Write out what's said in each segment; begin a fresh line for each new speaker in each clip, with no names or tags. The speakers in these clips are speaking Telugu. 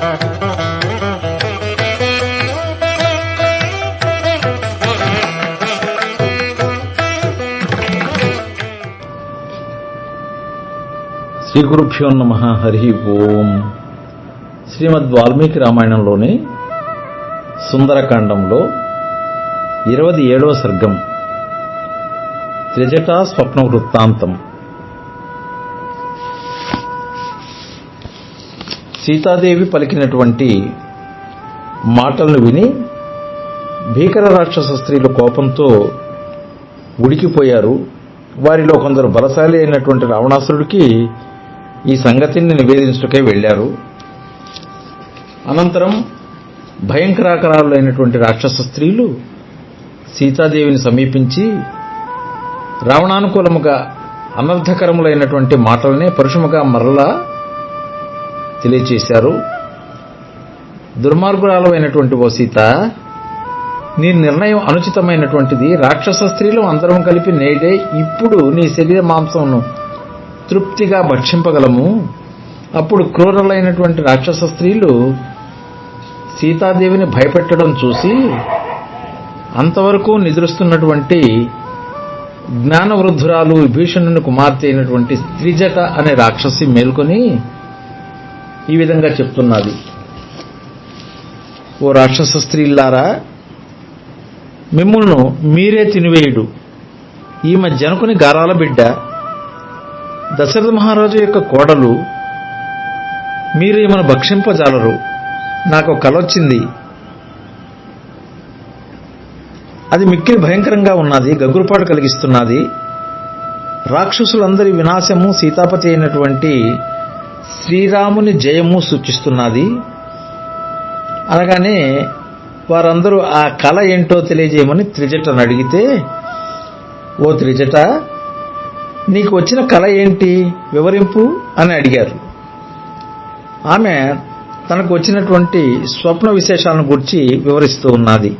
శ్రీ గురుభ్యో నమ. హరి ఓం. శ్రీమద్ వాల్మీకి రామాయణంలోని సుందరకాండంలో ఇరవది ఏడవ సర్గం త్రిజటా స్వప్న వృత్తాంతం సీతాదేవి పలికినటువంటి మాటలను విని భీకర రాక్షస స్త్రీలు కోపంతో ఉడికిపోయారు. వారిలో కొందరు బలశాలి అయినటువంటి రావణాసురుడికి ఈ సంగతిని నివేదించుటకే వెళ్ళారు. అనంతరం భయంకరాకరాలైనటువంటి రాక్షస స్త్రీలు సీతాదేవిని సమీపించి రావణానుకూలముగా అనర్థకరములైనటువంటి మాటలనే పరుషముగా మరలా తెలియచేశారు దుర్మార్గురాలమైనటువంటి ఓ సీత నీ నిర్ణయం అనుచితమైనటువంటిది. రాక్షస స్త్రీలు అందరం కలిపి నేడే ఇప్పుడు నీ శరీర మాంసంను తృప్తిగా భక్షింపగలము. అప్పుడు క్రూరలైనటువంటి రాక్షస స్త్రీలు సీతాదేవిని భయపెట్టడం చూసి అంతవరకు నిద్రిస్తున్నటువంటి జ్ఞానవృద్ధురాలు విభీషణుని కుమార్తె అయినటువంటి స్త్రీజట అనే రాక్షసి మేల్కొని ఈ విధంగా చెప్తున్నది. ఓ రాక్షస స్త్రీలారా మిమ్మల్ని మీరే తినివేయుడు. ఈమె జనకుని గారాల బిడ్డ దశరథ మహారాజు యొక్క కోడలు మీరు ఈమెను భక్షింపజాలరు? నాకు కలొచ్చింది అది మిక్కిలి భయంకరంగా ఉన్నది గగ్గురుపాటు కలిగిస్తున్నది. రాక్షసులందరి వినాశము సీతాపతి అయినటువంటి శ్రీరాముని జయము సూచిస్తున్నది. అనగానే వారందరూ ఆ కళ ఏంటో తెలియజేయమని త్రిజటను అడిగితే ఓ త్రిజట నీకు వచ్చిన కళ ఏంటి? వివరింపు అని అడిగారు. ఆమె తనకు వచ్చినటువంటి స్వప్న విశేషాలను గురించి వివరిస్తూ ఉన్నది.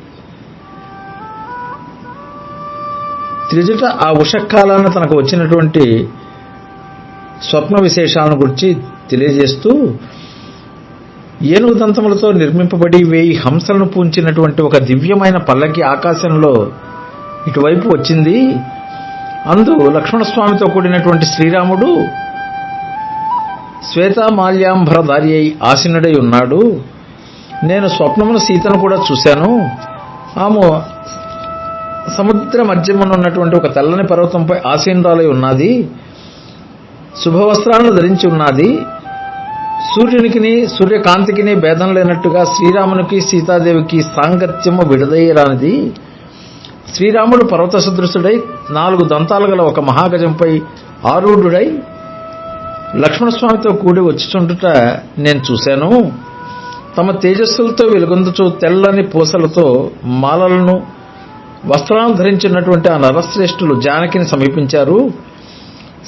త్రిజట ఆ ఉషకాలాన తనకు వచ్చినటువంటి స్వప్న విశేషాలను గురించి తెలియజేస్తూ ఏనుగు దంతములతో నిర్మింపబడి వేయి హంసలను పూంచినటువంటి ఒక దివ్యమైన పల్లకి ఆకాశంలో ఇటువైపు వచ్చింది. అందు లక్ష్మణస్వామితో కూడినటువంటి శ్రీరాముడు శ్వేతామాల్యాంబరధారి అయి ఆసీనుడై ఉన్నాడు. నేను స్వప్నమును సీతను కూడా చూశాను. ఆమె సముద్ర మధ్యమున ఉన్నటువంటి ఒక తెల్లని పర్వతంపై ఆసీనురాలై ఉన్నది. శుభవస్త్రాలను ధరించి ఉన్నది. సూర్యునికిని సూర్యకాంతికిని భేదం లేనట్టుగా శ్రీరామునికి సీతాదేవికి సాంగత్యము విడదయ్యరానిది శ్రీరాముడు పర్వత సదృశుడై నాలుగు దంతాలు గల ఒక మహాగజంపై ఆరూఢుడై లక్ష్మణస్వామితో కూడి వచ్చిచుండుట నేను చూశాను. తమ తేజస్సులతో వెలుగొందుచు తెల్లని పూసలతో మాలలను వస్త్రాలను ధరించినటువంటి ఆ నరశ్రేష్ఠులు జానకిని సమీపించారు.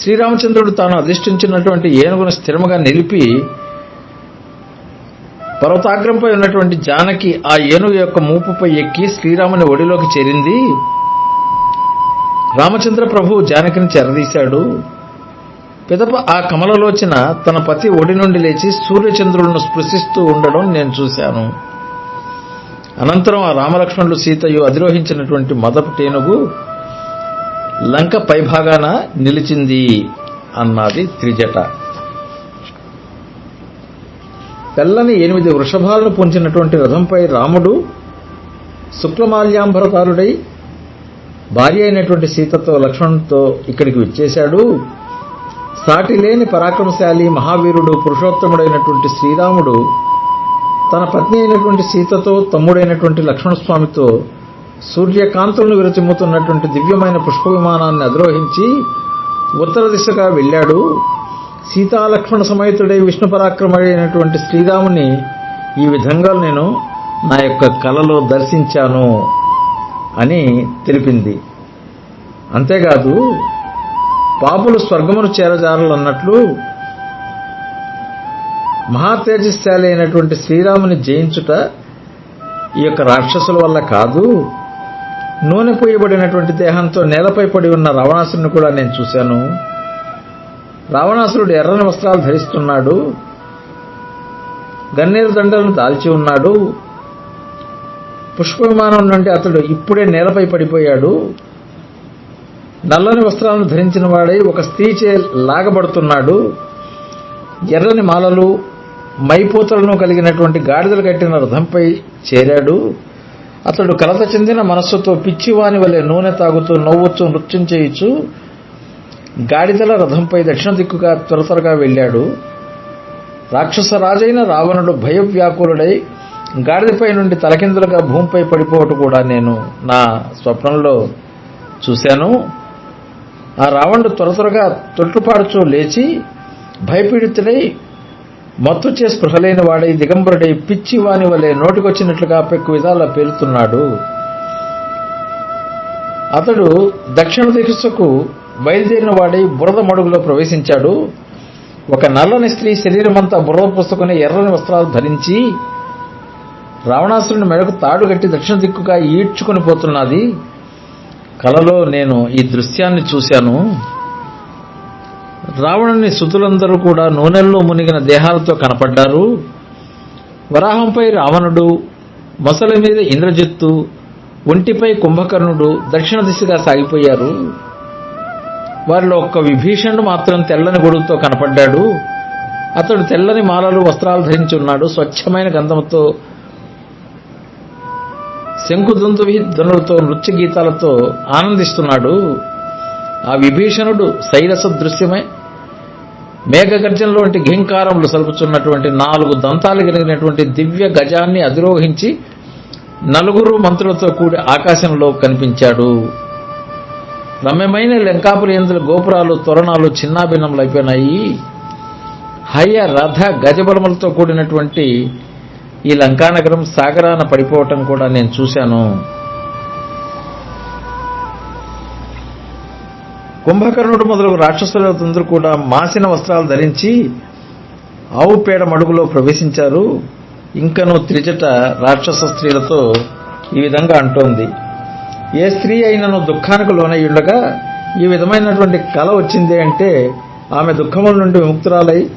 శ్రీరామచంద్రుడు తాను అధిష్ఠించినటువంటి ఏనుగును స్థిరముగా నిలిపి పర్వతాగ్రంపై ఉన్నటువంటి జానకి ఆ ఏనుగు యొక్క మూపుపై ఎక్కి శ్రీరాముని ఒడిలోకి చేరింది. రామచంద్ర ప్రభు జానకిని చెరదీశాడు. పిదప ఆ కమలలోచన తన పతి ఒడి నుండి లేచి సూర్యచంద్రులను స్పృశిస్తూ ఉండడం నేను చూశాను. అనంతరం ఆ రామలక్ష్మణులు సీతయు అధిరోహించినటువంటి మొదటి టేనుగు లంక పైభాగాన నిలిచింది అన్నది త్రిజట. తెల్లని ఎనిమిది వృషభాలను పొంచినటువంటి రథంపై రాముడు శుక్లమాల్యాంబరకారుడై భార్య అయినటువంటి సీతతో లక్ష్మణుతో ఇక్కడికి విచ్చేశాడు. సాటి లేని పరాక్రమశాలి మహావీరుడు పురుషోత్తముడైనటువంటి శ్రీరాముడు తన పత్ని అయినటువంటి సీతతో తమ్ముడైనటువంటి లక్ష్మణస్వామితో సూర్యకాంతులను విరచిమ్ముతున్నటువంటి దివ్యమైన పుష్ప విమానాన్ని అధిరోహించి ఉత్తర దిశగా వెళ్ళాడు. సీతాలక్ష్మణ సమేతుడై విష్ణు పరాక్రముడైనటువంటి శ్రీరాముని ఈ విధంగా నేను నా యొక్క కలలో దర్శించాను అని తెలిపింది. అంతేకాదు పాపులు స్వర్గమును చేరజారలన్నట్లు మహాతేజశాలి అయినటువంటి శ్రీరాముని జయించుట ఈ యొక్క రాక్షసుల వల్ల కాదు. నూనె పోయబడినటువంటి దేహంతో నేలపై పడి ఉన్న రావణాసురుని కూడా నేను చూశాను. రావణాసురుడు ఎర్రని వస్త్రాలు ధరిస్తున్నాడు. గన్నేరు దండలను దాల్చి ఉన్నాడు. పుష్ప విమానం నుండి అతడు ఇప్పుడే నేలపై పడిపోయాడు. నల్లని వస్త్రాలను ధరించిన వాడై ఒక స్త్రీచే లాగబడుతున్నాడు. ఎర్రని మాలలు మైపోతలను కలిగినటువంటి గాడిదలు కట్టిన రథంపై చేరాడు. అతడు కలత చెందిన మనస్సుతో పిచ్చివాని వలె నూనె తాగుతూ నవ్వుతూ నృత్యం చేయుచు గాడిదల రథంపై దక్షిణ దిక్కుగా త్వర త్వరగా వెళ్ళాడు. రాక్షస రాజైన రావణుడు భయవ్యాకులుడై గాడిదపై నుండి తలకిందులుగా భూమిపై పడిపోవటం కూడా నేను నా స్వప్నంలో చూశాను. ఆ రావణుడు త్వర త్వరగా తొట్టుపాడుచూ లేచి భయపీడితుడై మత్తు చే స్పృహలేని వాడై దిగంబరుడై పిచ్చి వాని వలె నోటికొచ్చినట్లుగా పెక్కు విధాలా పేలుతున్నాడు. అతడు దక్షిణ దిశకు బయలుదేరిన వాడై బురద మడుగులో ప్రవేశించాడు. ఒక నల్లని స్త్రీ శరీరమంతా బురద పుస్తకుని ఎర్రని వస్త్రాలు ధరించి రావణాసురుని మెడకు తాడు కట్టి దక్షిణ దిక్కుగా ఈడ్చుకొని పోతున్నది. కలలో నేను ఈ దృశ్యాన్ని చూశాను. రావణుని సుతులందరూ కూడా నూనెల్లో మునిగిన దేహాలతో కనపడ్డారు. వరాహంపై రావణుడు మొసలి మీద ఇంద్రజిత్తు ఒంటిపై కుంభకర్ణుడు దక్షిణ దిశగా సాగిపోయారు. వారిలో ఒక్క విభీషణుడు మాత్రం తెల్లని గొడుగుతో కనపడ్డాడు. అతడు తెల్లని మాలలు వస్త్రాలు ధరించి ఉన్నాడు స్వచ్ఛమైన గంధంతో శంకుదంతువి ధనులతో నృత్య గీతాలతో ఆనందిస్తున్నాడు. ఆ విభీషణుడు శైలస దృశ్యమే. మేఘగర్జనలో వంటి ఘింకారములు సలుపుచున్నటువంటి నాలుగు దంతాలు కలిగినటువంటి దివ్య గజాన్ని అధిరోహించి నలుగురు మంత్రులతో కూడి ఆకాశంలో కనిపించాడు. రమ్యమైన లంకాపురి ఎందుల గోపురాలు తోరణాలు చిన్నాభిన్నములు అయిపోయినాయి. హయ్య రథ గజబలములతో కూడినటువంటి ఈ లంకానగరం సాగరాన పడిపోవటం కూడా నేను చూశాను. కుంభకర్ణుడు మొదలగు రాక్షసులందరూ కూడా మాసిన వస్త్రాలు ధరించి ఆవు పేడ మడుగులో ప్రవేశించారు. ఇంకను త్రిజట రాక్షస స్త్రీలతో ఈ విధంగా అంటోంది. ఏ స్త్రీ అయినను దుఃఖానికి లోనయ్యుండగా ఈ విధమైనటువంటి కళ వచ్చింది అంటే ఆమె దుఃఖముల నుండి విముక్తురాలై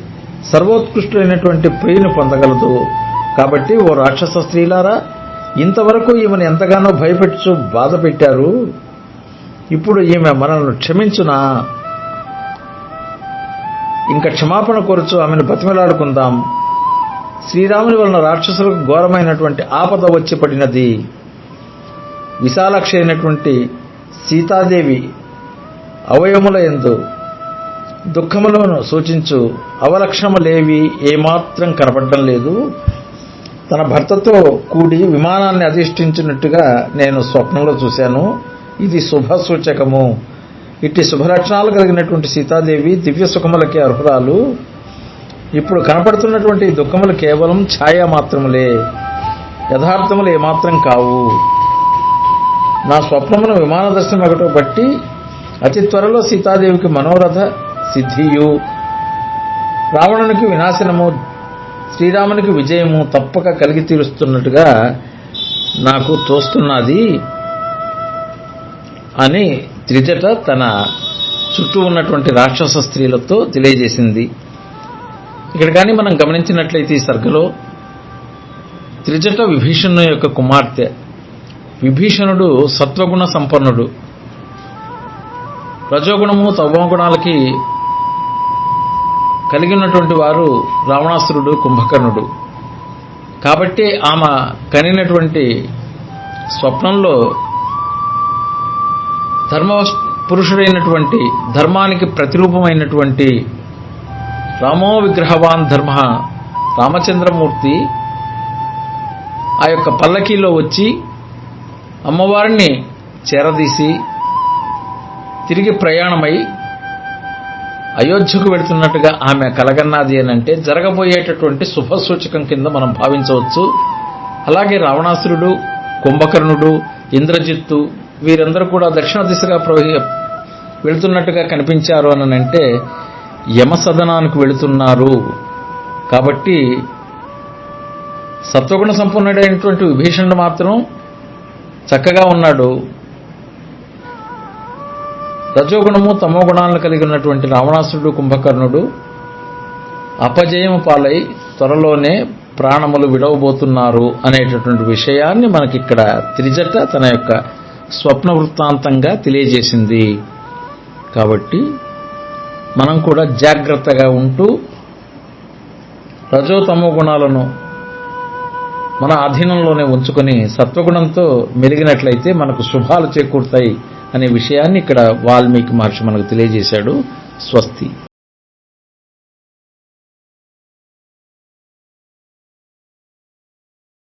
సర్వోత్కృష్టులైనటువంటి ప్రియుని పొందగలదు. కాబట్టి ఓ రాక్షస స్త్రీలారా ఇంతవరకు ఈమెను ఎంతగానో భయపెట్టు బాధ పెట్టారు ఇప్పుడు ఈమె మనల్ని క్షమించునా? ఇంకా క్షమాపణ కోరుచు ఆమెను బతిమలాడుకుందాం. శ్రీరాముని వలన రాక్షసులకు ఘోరమైనటువంటి ఆపద వచ్చి పడినది. విశాలక్ష అయినటువంటి సీతాదేవి అవయముల ఎందు దుఃఖములను సూచించు. అవలక్షణములేవి ఏమాత్రం కనపడడం లేదు. తన భర్తతో కూడి విమానాన్ని అధిష్ఠించినట్టుగా నేను స్వప్నంలో చూశాను. ఇది శుభ సూచకము ఇట్టి శుభలక్షణాలు కలిగినటువంటి సీతాదేవి దివ్య సుఖములకి అర్హురాలు. ఇప్పుడు కనపడుతున్నటువంటి దుఃఖములు కేవలం ఛాయ మాత్రములే. యథార్థములు ఏమాత్రం కావు. నా స్వప్నమును విమాన దర్శనం ఒకటో బట్టి అతి త్వరలో సీతాదేవికి మనోరథ సిద్ధియు. రావణునికి వినాశనము శ్రీరామునికి విజయము తప్పక కలిగి తీరుస్తున్నట్టుగా నాకు తోస్తున్నది అని త్రిజట తన చుట్టూ ఉన్నటువంటి రాక్షస స్త్రీలతో తెలియజేసింది. ఇక్కడ కానీ మనం గమనించినట్లయితే ఈ సర్గలో త్రిజట విభీషణు యొక్క కుమార్తె. విభీషణుడు సత్వగుణ సంపన్నుడు. రజోగుణము తమోగుణాలకి కలిగి ఉన్నటువంటి వారు రావణాసురుడు కుంభకర్ణుడు. కాబట్టి ఆమె కనినటువంటి స్వప్నంలో ధర్మ పురుషుడైనటువంటి ధర్మానికి ప్రతిరూపమైనటువంటి రామో విగ్రహవాన్ ధర్మ రామచంద్రమూర్తి ఆ యొక్క పల్లకీలో వచ్చి అమ్మవారిని చేరదీసి తిరిగి ప్రయాణమై అయోధ్యకు వెళుతున్నట్టుగా ఆమె కలగన్నది అని అంటే జరగబోయేటటువంటి శుభ సూచకం కింద మనం భావించవచ్చు. అలాగే రావణాసురుడు కుంభకర్ణుడు ఇంద్రజిత్తు వీరందరూ కూడా దక్షిణ దిశగా ప్రవహి వెళుతున్నట్టుగా కనిపించారు అని అంటే యమసదనానికి వెళుతున్నారు. కాబట్టి సత్వగుణ సంపన్నుడైనటువంటి విభీషణుడు మాత్రం చక్కగా ఉన్నాడు. రజోగుణము తమో గుణాలను కలిగి ఉన్నటువంటి రావణాసురుడు కుంభకర్ణుడు అపజయము పాలై త్వరలోనే ప్రాణములు విడవబోతున్నారు అనేటటువంటి విషయాన్ని మనకిక్కడ త్రిజట తన యొక్క స్వప్న వృత్తాంతంగా తెలియజేసింది. కాబట్టి మనం కూడా జాగ్రత్తగా ఉంటూ రజోతమో గుణాలను మన అధీనంలోనే ఉంచుకొని సత్వగుణంతో మెలిగినట్లయితే మనకు శుభాలు చేకూరుతాయి అనే విషయాన్ని ఇక్కడ వాల్మీకి మహర్షి మనకు తెలియజేశాడు. స్వస్తి.